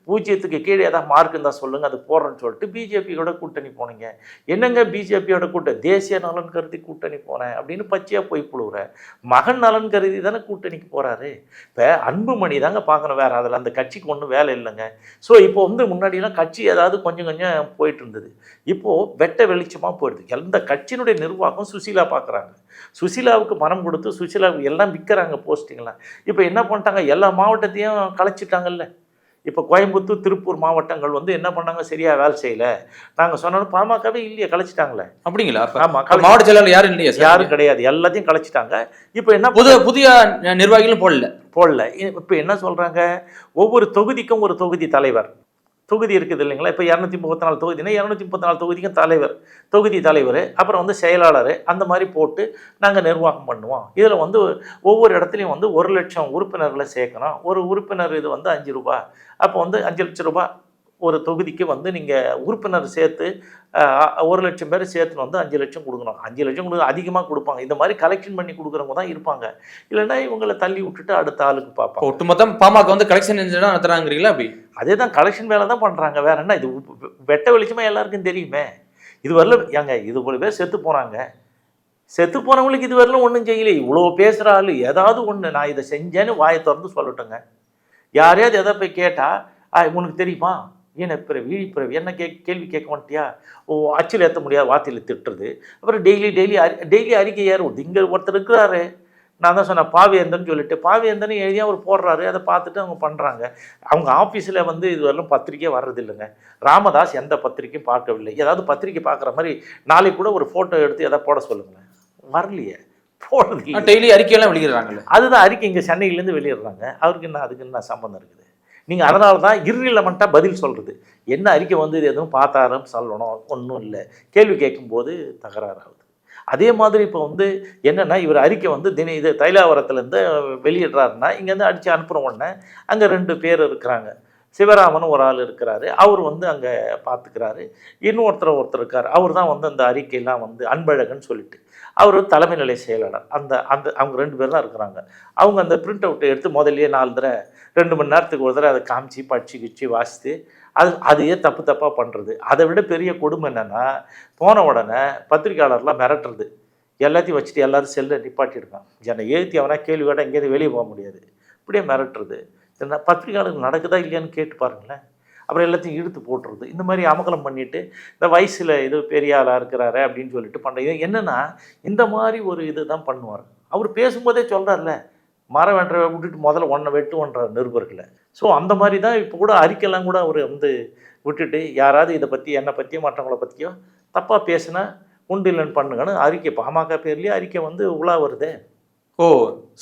[SPEAKER 1] பூஜ்ஜியத்துக்கு கீழே ஏதாவது மார்க் இருந்தால் சொல்லுங்கள் அது போடுறேன்னு சொல்லிட்டு பிஜேபியோட கூட்டணி போனீங்க. என்னங்க பிஜேபியோட கூட்டணி தேசிய நலன் கருதி கூட்டணி போனேன் அப்படின்னு பச்சையாக போய் புழுவுற மகன் நலன் கருதி தானே கூட்டணிக்கு போகிறாரு இப்போ அன்புமணி தாங்க பார்க்கணும் வேறு அதில் அந்த கட்சிக்கு ஒன்றும் வேலை இல்லைங்க. ஸோ இப்போ வந்து முன்னாடிலாம் கட்சி ஏதாவது கொஞ்சம் கொஞ்சம் போயிட்டு இருந்தது. இப்போது வெட்ட வெளிச்சமாக போயிடுது. எந்த கட்சியினுடைய நிர்வாகம் சுசீலா பார்க்குறாங்க சுசீலாவுக்கு மனம் கொடுத்து சுசீலாவுக்கு எல்லாம் விற்கிறாங்க போஸ்டிங்லாம். இப்போ என்ன பண்ணிட்டாங்க? எல்லா மாவட்டத்தையும் கலைச்சிட்டாங்கல்ல. இப்போ கோயம்புத்தூர் திருப்பூர் மாவட்டங்கள் வந்து என்ன பண்ணாங்க? சரியா வேலை செய்யல. நாங்கள் சொன்னோம் பாமகவே இல்லையே கலைச்சிட்டாங்களே.
[SPEAKER 2] அப்படிங்களா? அப்ப
[SPEAKER 1] ஆமாம்
[SPEAKER 2] மாவட்ட செயலாளர் யாரும் இல்லையா
[SPEAKER 1] யாரும் கிடையாது. எல்லாத்தையும் கலைச்சிட்டாங்க. இப்போ என்ன
[SPEAKER 2] புது புதிய நிர்வாகிகளும் போடல.
[SPEAKER 1] போடல. இப்போ என்ன சொல்கிறாங்க ஒவ்வொரு தொகுதிக்கும் ஒரு தொகுதி தலைவர். தொகுதி இருக்குது இல்லைங்களா? இப்போ இரநூத்தி முப்பத்தி நாலு தொகுதினா இரநூத்தி முப்பத்தி நாலு தொகுதிக்கும் தலைவர் தொகுதி தலைவர் அப்புறம் வந்து செயலாளர் அந்த மாதிரி போட்டு நாங்கள் நிர்வாகம் பண்ணுவோம். இதில் வந்து ஒவ்வொரு இடத்துலையும் வந்து ஒரு லட்சம் உறுப்பினர்களை சேர்க்கணும். ஒரு உறுப்பினர் இது வந்து அஞ்சு ரூபாய். அப்போ வந்து அஞ்சு லட்சம் ரூபாய் ஒரு தொகுதிக்கு வந்து நீங்கள் உறுப்பினர் சேர்த்து ஒரு லட்சம் பேர் சேர்த்துன்னு வந்து அஞ்சு லட்சம் கொடுக்கணும். அஞ்சு லட்சம் கொடுக்க அதிகமாக கொடுப்பாங்க. இந்த மாதிரி கலெக்ஷன் பண்ணி கொடுக்குறவங்க தான் இருப்பாங்க. இல்லைன்னா இவங்களை தள்ளி விட்டுட்டு அடுத்த ஆளுக்கு பார்ப்பாங்க.
[SPEAKER 2] ஒட்டுமொத்தம் பாமக வந்து கலெக்ஷன் இன்ஜினா நடத்துறாங்கிறீங்களா அப்படி?
[SPEAKER 1] அதே தான் கலெக்ஷன் வேலை தான் பண்ணுறாங்க வேற என்ன இது வெட்ட வெளிச்சமாக எல்லாருக்கும் தெரியுமே. இது வரல ஏங்க இது போல பேர் செத்து போகிறாங்க செத்து போனவங்களுக்கு இது வரலும் ஒன்றும் செய்யல இவ்வளோ பேசுகிற ஆள் ஏதாவது ஒன்று நான் இதை செஞ்சேன்னு வாயை திறந்து சொல்லட்டுங்க. யாரையாவது எதை போய் கேட்டால் உனக்கு தெரியுமா? ஏன் பிறவி பிறவி என்ன கே கேள்வி கேட்க மாட்டியா? ஓ அச்சில் ஏற்ற முடியாத வார்த்தையில் திட்டுறது. அப்புறம் டெய்லி டெய்லி அறி டெய்லி அறிக்கை ஏறும் இங்கே ஒருத்தர் இருக்கிறாரு. நான் தான் சொன்னேன் பாவேந்தன் சொல்லிட்டு. பாவேந்தன் எழுதியா அவர் போடுறாரு அதை பார்த்துட்டு அவங்க பண்ணுறாங்க அவங்க ஆஃபீஸில் வந்து இது வரலும் பத்திரிக்கை வர்றது இல்லைங்க ராமதாஸ் எந்த பத்திரிக்கையும் பார்க்கவில்லை. ஏதாவது பத்திரிக்கை பார்க்குற மாதிரி நாளைக்கு கூட ஒரு ஃபோட்டோ எடுத்து எதாவது போட சொல்லுங்களேன். வரலையே. போடுறது.
[SPEAKER 2] டெய்லி அறிக்கையெல்லாம் வெளியிடுறாங்கல்ல.
[SPEAKER 1] அதுதான் அறிக்கை இங்கே சென்னையிலேருந்து வெளியிடுறாங்க. அவருக்கு என்ன அதுக்கு என்ன சம்மந்தம் இருக்குது? நீங்கள் அதனால தான் இர்ரிலமெண்ட்டாக பதில் சொல்கிறது என்ன அறிக்கை வந்து இது எதுவும் பார்த்தாரம் சொல்லணும் ஒன்றும் இல்லை. கேள்வி கேட்கும்போது தகராறாகுது. அதே மாதிரி இப்போ வந்து என்னென்னா இவர் அறிக்கை வந்து தின இது தைலாவரத்துலேருந்து வெளியிடுறாருன்னா இங்கேருந்து அடித்து அனுப்புகிற உடனே அங்கே ரெண்டு பேர் இருக்கிறாங்க. சிவராமன் ஒரு ஆள் இருக்கிறாரு. அவர் வந்து அங்கே பார்த்துக்கிறாரு இன்னொருத்தர் ஒருத்தர் இருக்கார். அவர் தான் வந்து அந்த அறிக்கையெல்லாம் வந்து அன்பழகன் சொல்லிட்டு. அவர் தலைமை நிலை செயலாளர். அந்த அந்த அவங்க ரெண்டு பேர் தான் இருக்கிறாங்க. அவங்க அந்த பிரிண்ட் அவுட்டை எடுத்து முதல்லயே நாலு தடவை ரெண்டு மணி நேரத்துக்கு ஒரு தடவை அதை காமிச்சு படிச்சு கிச்சு வாசித்து அது அதையே தப்பு தப்பாக பண்ணுறது அதை விட பெரிய கொடுமை என்னென்னா போன உடனே பத்திரிக்கையாளர்லாம் மிரட்டுறது. எல்லாத்தையும் வச்சுட்டு எல்லாரும் செல்லை நிப்பாட்டியிருக்கான் என்னை ஏற்றி அவனா கேள்வி கேட்டால் எங்கேயாவது வெளியே போக முடியாது. இப்படியே மிரட்டுறது. என்ன பத்திரிக்கையாளர் நடக்குதா இல்லையான்னு கேட்டு பாருங்களேன். அப்புறம் எல்லாத்தையும் இழுத்து போட்டுறது. இந்த மாதிரி அமகலம் பண்ணிட்டு இந்த வயசில் இது பெரிய ஆளாக இருக்கிறாரு அப்படின்னு சொல்லிட்டு பண்ணுறது என்னென்னா இந்த மாதிரி ஒரு இது தான் பண்ணுவார். அவர் பேசும்போதே சொல்கிறார்ல மரம் வெட்டுற விட்டுட்டு முதல்ல ஒன்றை வெட்டுவோன்றார் நிருபர்களை. ஸோ அந்த மாதிரி தான் இப்போ கூட அறிக்கைலாம் கூட அவர் வந்து விட்டுட்டு யாராவது இதை பற்றி என்னை பற்றியோ மற்றவங்கள பற்றியோ தப்பாக பேசுனா உண்டு இல்லைன்னு பண்ணுங்கன்னு அறிக்கை பாமக பேர்லேயே அறிக்கை வந்து உலா வருதே.
[SPEAKER 2] ஓ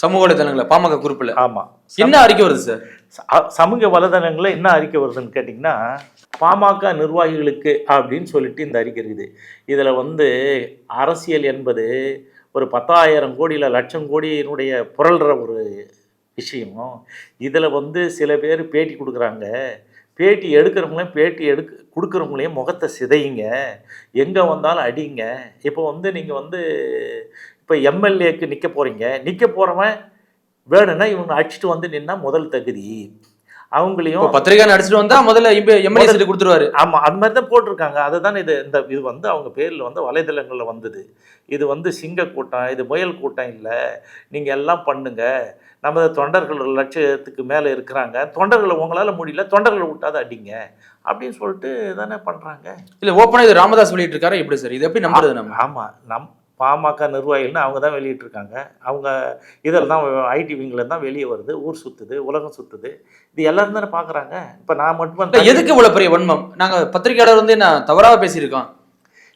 [SPEAKER 2] சமூக வலைதளங்கள பாமக குரூப்ல
[SPEAKER 1] ஆமாம்
[SPEAKER 2] என்ன அறிக்கை வருது சார்?
[SPEAKER 1] சமூக வலைதளங்களில் என்ன அறிக்கை வருதுன்னு கேட்டிங்கன்னா பாமக நிர்வாகிகளுக்கு அப்படின்னு சொல்லிட்டு இந்த அறிக்கை இருக்குது. இதில் வந்து அரசியல் என்பது ஒரு பத்தாயிரம் கோடியில் லட்சம் கோடியினுடைய புரள்ற ஒரு விஷயம். இதில் வந்து சில பேர் பேட்டி கொடுக்குறாங்க. பேட்டி எடுக்கிறவங்களையும் பேட்டி எடுக்க கொடுக்குறவங்களையும் முகத்தை சிதையுங்க. எங்கே வந்தாலும் அடிங்க. இப்போ வந்து நீங்கள் வந்து இப்போ எம்எல்ஏக்கு நிற்க போகிறீங்க நிற்க போகிறவன் வேணும்னா இவங்க அடிச்சுட்டு வந்து நின்னா முதல் தகுதி. அவங்களையும்
[SPEAKER 2] பத்திரிகை அடிச்சுட்டு வந்தா முதல்ல எம்எல்ஏ சீட்டு கொடுத்துருவாரு.
[SPEAKER 1] ஆமாம் அது மாதிரி தான் போட்டிருக்காங்க. அதுதான் இது இந்த இது வந்து அவங்க பேரில் வந்து வலைதளங்களில் வந்தது. இது வந்து சிங்க கூட்டம் இது முயல் கூட்டம் இல்லை. நீங்கள் எல்லாம் பண்ணுங்க. நமது தொண்டர்கள் லட்சத்துக்கு மேலே இருக்கிறாங்க. தொண்டர்களை உங்களால் முடியல தொண்டர்களை விட்டாத அடிங்க. அப்படின்னு சொல்லிட்டு தானே பண்ணுறாங்க
[SPEAKER 2] இல்ல ஓப்பனா இது ராமதாஸ் வெளியிட்டு இருக்காரு எப்படி சார்? இது எப்படி நம்புறது நம்ம?
[SPEAKER 1] ஆமாம் நம் பாமக நிர்வாகிகள்னு அவங்க தான் வெளியிட்டிருக்காங்க. அவங்க இதில் தான் ஐடி விங்கில் தான் வெளியே வருது ஊர் சுற்றுது உலகம் சுற்றுது இது எல்லாரும் தானே பார்க்குறாங்க இப்போ நான் மட்டும்
[SPEAKER 2] எதுக்கு இவ்வளவு பெரிய வன்மம்? நாங்க பத்திரிகையாளர் வந்து என்ன தவறாக பேசியிருக்கோம்?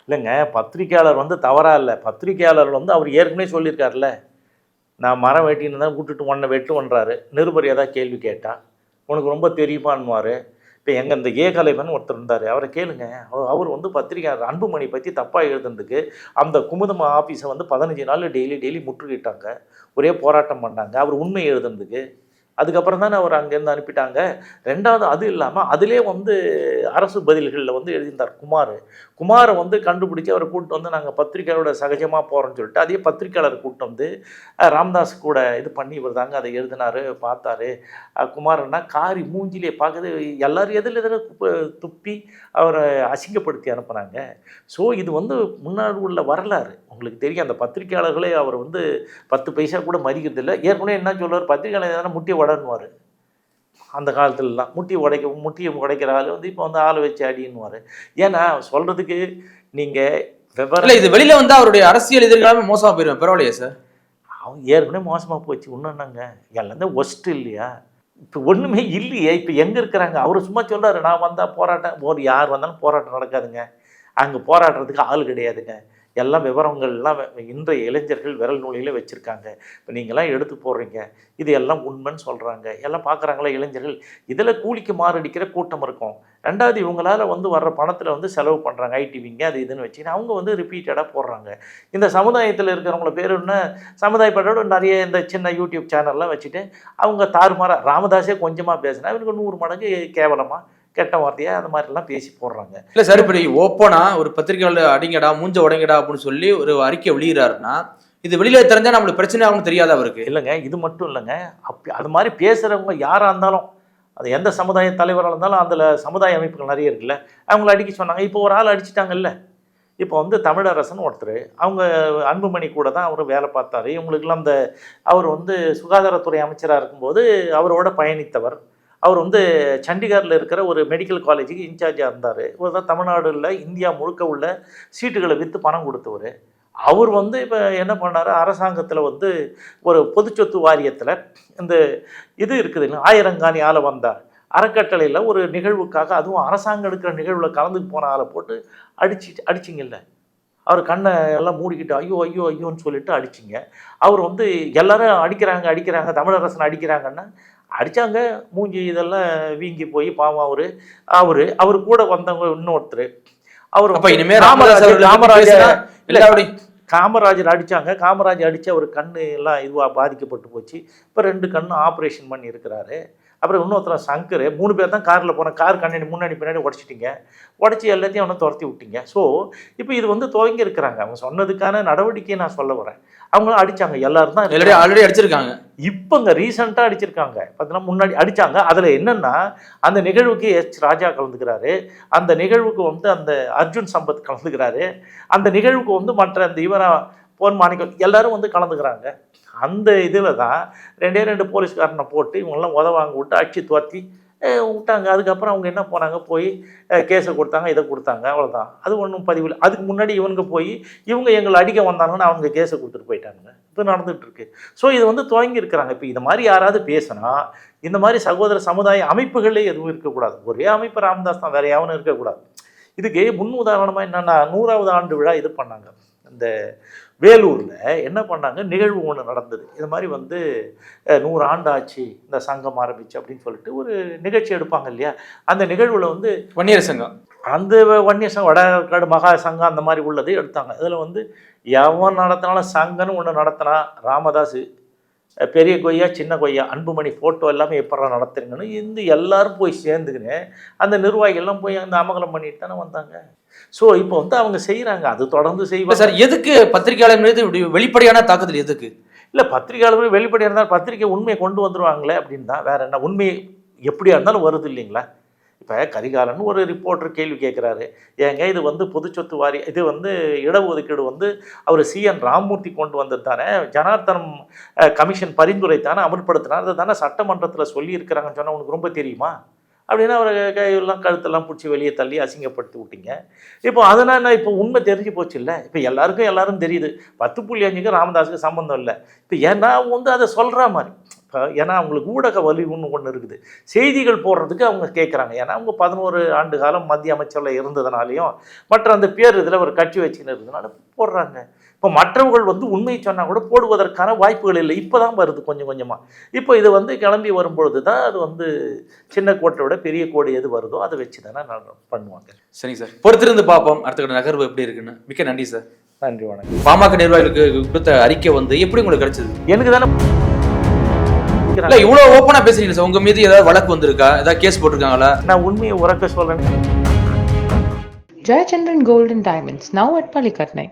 [SPEAKER 1] இல்லைங்க பத்திரிக்கையாளர் வந்து தவறா இல்லை. பத்திரிக்கையாளர் வந்து அவர் ஏற்கனவே சொல்லியிருக்காருல்ல. நான் மரம் வெட்டின்னு தான் விட்டுட்டு உன்னை வெட்டுவன்றாரு. நிருபர் ஏதாவது கேள்வி கேட்டா உனக்கு ரொம்ப தெரியுமான்னுவார். இப்போ எங்கள் இந்த ஏ கலைவன் ஒருத்தர் இருந்தார். அவரை கேளுங்க. அவர் வந்து பத்திரிகையாளர். அன்புமணி பற்றி தப்பாக எழுதுனதுக்கு அந்த குமுதம் ஆஃபீஸை வந்து பதினஞ்சு நாள் டெய்லி டெய்லி முற்றுகிட்டாங்க ஒரே போராட்டம் பண்ணாங்க. அவர் உண்மை எழுதுனதுக்கு அதுக்கப்புறம் தானே அவர் அங்கேருந்து அனுப்பிட்டாங்க. ரெண்டாவது அது இல்லாமல் அதிலே வந்து அரசு பதில்களில் வந்து எழுதியிருந்தார் குமார். குமாரை வந்து கண்டுபிடிச்சி அவரை கூப்பிட்டு வந்து நாங்கள் பத்திரிக்கையோட சகஜமாக போகிறோம்னு சொல்லிட்டு அதே பத்திரிக்கையாளர் கூப்பிட்டு வந்து ராம்தாஸ் கூட இது பண்ணி இவர் தாங்க அதை எழுதினாரு பார்த்தாரு. குமார்னா குமாரன்னா காரி மூஞ்சிலே பார்க்குது எல்லோரும் எதில் எதில் துப்பி அவரை அசிங்கப்படுத்தி அனுப்புனாங்க. ஸோ இது வந்து முன்னாடி உள்ள வரலாறு. உங்களுக்கு தெரியும் அந்த பத்திரிக்கையாளர்களே அவர் வந்து பத்து பைசா கூட மதிக்கிறது இல்லை ஏற்கனவே என்ன சொல்லுவார்? பத்திரிகையாளர் எதனா முட்டியை உடனுவார் அந்த காலத்துலலாம். முட்டி உடைக்க முட்டியை உடைக்கிற ஆள் வந்து இப்போ வந்து ஆள் வச்சு அடின்னுவார். ஏன்னா சொல்கிறதுக்கு நீங்கள் விவரம்
[SPEAKER 2] இது வெளியில வந்து அவருடைய அரசியல் எதிர்காலமே மோசமா போயிடும் பரவாயில்லையா சார்?
[SPEAKER 1] அவன் ஏற்கனவே மோசமாக போச்சு. இன்னும் என்னங்க? எல்லாம் தான் ஒஸ்ட் இல்லையா? இப்போ ஒன்றுமே இல்லையே. இப்போ எங்கே இருக்கிறாங்க? அவர் சும்மா சொல்றாரு நான் வந்தால் போராட்டம் ஒரு யார் வந்தாலும் போராட்டம் நடக்காதுங்க. அங்கே போராடுறதுக்கு ஆள் கிடையாதுங்க. எல்லாம் விவரங்கள்லாம் இன்றைய இளைஞர்கள் விரல் நூலியில் வச்சுருக்காங்க. இப்போ நீங்களாம் எடுத்து போடுறீங்க. இது எல்லாம் உண்மைன்னு சொல்கிறாங்க எல்லாம் பார்க்குறாங்களா இளைஞர்கள்? இதில் கூலிக்கு மாரடிக்கிற கூட்டம் இருக்கும். ரெண்டாவது இவங்களால் வந்து வர்ற பணத்தில் வந்து செலவு பண்ணுறாங்க ஐடிவிங்க அது இதுன்னு வச்சுக்கிட்டு அவங்க வந்து ரிப்பீட்டடாக போடுறாங்க. இந்த சமுதாயத்தில் இருக்கிறவங்கள பேர் என்ன? சமுதாயப்பட்டோட நிறைய இந்த சின்ன யூடியூப் சேனல்லாம் வச்சுட்டு அவங்க தாறுமாற ராமதாஸே கொஞ்சமாக பேசினா இவனுக்கு நூறு மடங்கு கேவலமாக கெட்ட வார்த்தையாக அந்த மாதிரிலாம் பேசி போடுறாங்க.
[SPEAKER 2] இல்ல சார் இப்படி ஓப்பனா ஒரு பத்திரிகையாளர் அடிங்கடா மூஞ்ச உடைங்கடா அப்படின்னு சொல்லி ஒரு அறிக்கை வெளியிறாருன்னா இது வெளியில தெரிஞ்சா நம்மளுக்கு பிரச்சனை ஆகும்னு தெரியாத அவருக்கு.
[SPEAKER 1] இல்லைங்க இது மட்டும் இல்லைங்க. அப்படி அது மாதிரி பேசுகிறவங்க யாராக இருந்தாலும் அது எந்த சமுதாய தலைவராக இருந்தாலும் அதில் சமுதாய அமைப்புகள் நிறைய இருக்குல்ல அவங்கள அடிக்க சொன்னாங்க. இப்போ ஒரு ஆள் அடிச்சிட்டாங்கல்ல. இப்போ வந்து தமிழரசன் ஒருத்தர் அவங்க அன்புமணி கூட தான் அவர் வேலை பார்த்தாரு. இவங்களுக்கெல்லாம் அந்த அவர் வந்து சுகாதாரத்துறை அமைச்சராக இருக்கும்போது அவரோட பயணித்தவர். அவர் வந்து சண்டிகரில் இருக்கிற ஒரு மெடிக்கல் காலேஜுக்கு இன்சார்ஜாக இருந்தார். இவர் தான் தமிழ்நாடுல இந்தியா முழுக்க உள்ள சீட்டுகளை விற்று பணம் கொடுத்தவர். அவர் வந்து இப்போ என்ன பண்ணார்? அரசாங்கத்தில் வந்து ஒரு பொதுச்சொத்து வாரியத்தில் இந்த இது இருக்குது ஆயிரங்காணி ஆளை வந்தார். அறக்கட்டளையில் ஒரு நிகழ்வுக்காக அதுவும் அரசாங்கம் எடுக்கிற நிகழ்வில் கலந்துக்கு போன ஆளை போட்டு அடிச்சு அடிச்சிங்கல்ல. அவர் கண்ணை எல்லாம் மூடிக்கிட்டு ஐயோ ஐயோ ஐயோன்னு சொல்லிட்டு அடிச்சிங்க. அவர் வந்து எல்லாரும் அடிக்கிறாங்க அடிக்கிறாங்க தமிழரசன் அடிக்கிறாங்கன்னா அடித்தாங்க மூஞ்சி இதெல்லாம் வீங்கி போய் பாவம் அவர். அவர் அவர் கூட வந்தவங்க இன்னொருத்தர். அவர்
[SPEAKER 2] அப்ப
[SPEAKER 1] வந்து
[SPEAKER 2] இனிமே ராமதாஸ்
[SPEAKER 1] காமராஜர்
[SPEAKER 2] அவர்கள்
[SPEAKER 1] காமராஜர்
[SPEAKER 2] எல்லாருடைய
[SPEAKER 1] காமராஜர் அடிச்ச ஒரு கண்ணு எல்லாம் இதுவாக பாதிக்கப்பட்டு போச்சு. இப்போ ரெண்டு கண்ணும் ஆப்ரேஷன் பண்ணி இருக்கிறாரு. அப்புறம் இன்னொருத்தர் சங்கர் மூணு பேர் தான் காரில் போன கார் கண்ணாடி முன்னாடி பின்னாடி உடச்சிட்டிங்க. உடச்சி எல்லாத்தையும் அவனை துரத்தி விட்டீங்க. ஸோ இப்போ இது வந்து துவங்கி இருக்கிறாங்க. அவங்க சொன்னதுக்கான நடவடிக்கையை நான் சொல்ல வரேன் அவங்களும் அடிச்சாங்க. எல்லாரும் தான்
[SPEAKER 2] ஆல்ரெடி அடிச்சிருக்காங்க.
[SPEAKER 1] இப்போங்க ரீசெண்டாக அடிச்சிருக்காங்க. பார்த்தீங்கன்னா முன்னாடி அடிச்சாங்க. அதில் என்னன்னா அந்த நிகழ்வுக்கு எச் ராஜா கலந்துக்கிறாரு. அந்த நிகழ்வுக்கு வந்து அந்த அர்ஜுன் சம்பத் கலந்துக்கிறாரு. அந்த நிகழ்வுக்கு வந்து மற்ற அந்த இவரா பொன் மாணிக்கம் எல்லாரும் வந்து கலந்துக்கிறாங்க. அந்த இதில் தான் ரெண்டே ரெண்டு போலீஸ்காரனை போட்டு இவங்கெல்லாம் உதவாங்க விட்டு அடிச்சு துவத்தி விட்டாங்க. அதுக்கப்புறம் அவங்க என்ன போனாங்க? போய் கேஸை கொடுத்தாங்க இதை கொடுத்தாங்க. அவ்வளோதான் அது ஒன்றும் பதிவு இல்லை அதுக்கு முன்னாடி இவனுங்க போய் இவங்க எங்களை அடிக்க வந்தாங்கன்னு அவங்க கேஸை கொடுத்துட்டு போயிட்டாங்க இது நடந்துட்டு இருக்கு ஸோ இது வந்து துவங்கி இருக்கிறாங்க இப்போ இது மாதிரி யாராவது பேசுனா இந்த மாதிரி சகோதர சமுதாய அமைப்புகளே எதுவும் இருக்கக்கூடாது. ஒரே அமைப்பு ராமதாஸ் தான். வேறு யாவனும் இருக்கக்கூடாது. இதுக்கு முன் உதாரணமாக என்னென்னா நூறாவது ஆண்டு விழா இது பண்ணாங்க. இந்த வேலூரில் என்ன பண்ணாங்க? நிகழ்வு ஒன்று நடந்தது. இது மாதிரி வந்து நூறு ஆண்டு ஆச்சு இந்த சங்கம் ஆரம்பிச்சு அப்படின்னு சொல்லிட்டு ஒரு நிகழ்ச்சி எடுப்பாங்க இல்லையா? அந்த நிகழ்வில் வந்து
[SPEAKER 2] வன்னியர் சங்கம்.
[SPEAKER 1] அந்த வன்னிய சங்கம் வடகாடு மகா சங்கம் அந்த மாதிரி உள்ளது எடுத்தாங்க. இதில் வந்து எவன் நடத்தினாலும் சங்கம்னு ஒன்று நடத்தினா ராமதாஸ் பெரிய கொய்யா சின்ன கொய்யா அன்புமணி ஃபோட்டோ எல்லாமே எப்படா நடத்துறீங்கன்னு இந்த எல்லாரும் போய் சேர்ந்துக்கின்னு அந்த நிர்வாகிகள்லாம் போய் அந்த அமகலம் பண்ணிட்டு தானே வந்தாங்க. ஸோ இப்போ வந்து அவங்க செய்கிறாங்க அது தொடர்ந்து செய்வாங்க.
[SPEAKER 2] சார் எதுக்கு பத்திரிகையாளர் மீது இப்படி வெளிப்படையான தாக்குதல் எதுக்கு?
[SPEAKER 1] இல்லை பத்திரிகையாளர்கள் வெளிப்படையாக இருந்தால் பத்திரிக்கை உண்மையை கொண்டு வந்துருவாங்களே அப்படின்னு தான் வேற என்ன? உண்மை எப்படியா இருந்தாலும் வருது இல்லைங்களா? இப்போ கரிகாலன் ஒரு ரிப்போர்ட்டர் கேள்வி கேட்குறாரு ஏங்க இது வந்து பொதுச்சொத்து வாரி இது வந்து இடஒதுக்கீடு வந்து அவர் சிஎன் ராமமூர்த்தி கொண்டு வந்தது தானே ஜனார்த்தனம் கமிஷன் பரிந்துரை தானே அமல்படுத்தினார். அதை தானே சட்டமன்றத்தில் சொல்லியிருக்கிறாங்கன்னு சொன்னால் உனக்கு ரொம்ப தெரியுமா? அப்படின்னு அவரை கையெல்லாம் கழுத்தெல்லாம் பிடிச்சி வெளியே தள்ளி அசிங்கப்படுத்தி விட்டீங்க. இப்போ அதனால் என்ன இப்போ உண்மை தெரிஞ்சு போச்சு இல்லை? இப்போ எல்லாருக்கும் எல்லாரும் தெரியுது. பத்து புள்ளி அஞ்சுக்கும் ராமதாஸுக்கு சம்மந்தம் இல்லை. இப்போ ஏன்னா அவங்க வந்து அதை சொல்கிற மாதிரி. இப்போ ஏன்னா அவங்களுக்கு ஊடக வலிவுன்னு ஒன்று இருக்குது. செய்திகள் போடுறதுக்கு அவங்க கேட்குறாங்க ஏன்னா அவங்க பதினோரு ஆண்டு காலம் மத்திய அமைச்சரில் இருந்ததுனாலையும் மற்ற அந்த பேர் இதில் ஒரு கட்சி வச்சுன்னு இருந்ததுனால போடுறாங்க. இப்போ மற்றவர்கள் வந்து உண்மையை சொன்னால் கூட போடுவதற்கான வாய்ப்புகள் இல்லை. இப்போ தான் வருது கொஞ்சம் கொஞ்சமாக இப்போ இது வந்து கிளம்பி வரும்பொழுது தான் அது வந்து சின்ன கோட்டை விட பெரிய கோடு எது வருதோ அதை வச்சு தானே பண்ணுவாங்க.
[SPEAKER 2] சரிங்க சார். பொறுத்திருந்து பார்ப்போம். அடுத்த நகர்வு எப்படி இருக்குன்னு. மிக்க நன்றி சார்.
[SPEAKER 1] நன்றி வணக்கம்.
[SPEAKER 2] பாமக நிர்வாகிகளுக்கு கொடுத்த அறிக்கை வந்து எப்படி உங்களுக்கு கிடைச்சது?
[SPEAKER 1] எனக்கு தானே
[SPEAKER 2] இல்ல இவ்வளவு ஓப்பனா பேசுறீங்க சார் உங்க மீது ஏதாவது வழக்கு வந்திருக்கா? ஏதாவது கேஸ் போட்டிருக்காங்களா?
[SPEAKER 1] நான் உண்மையை உறக்க சொல்றேன்.
[SPEAKER 3] Gold and Diamonds, now at Palikatnai.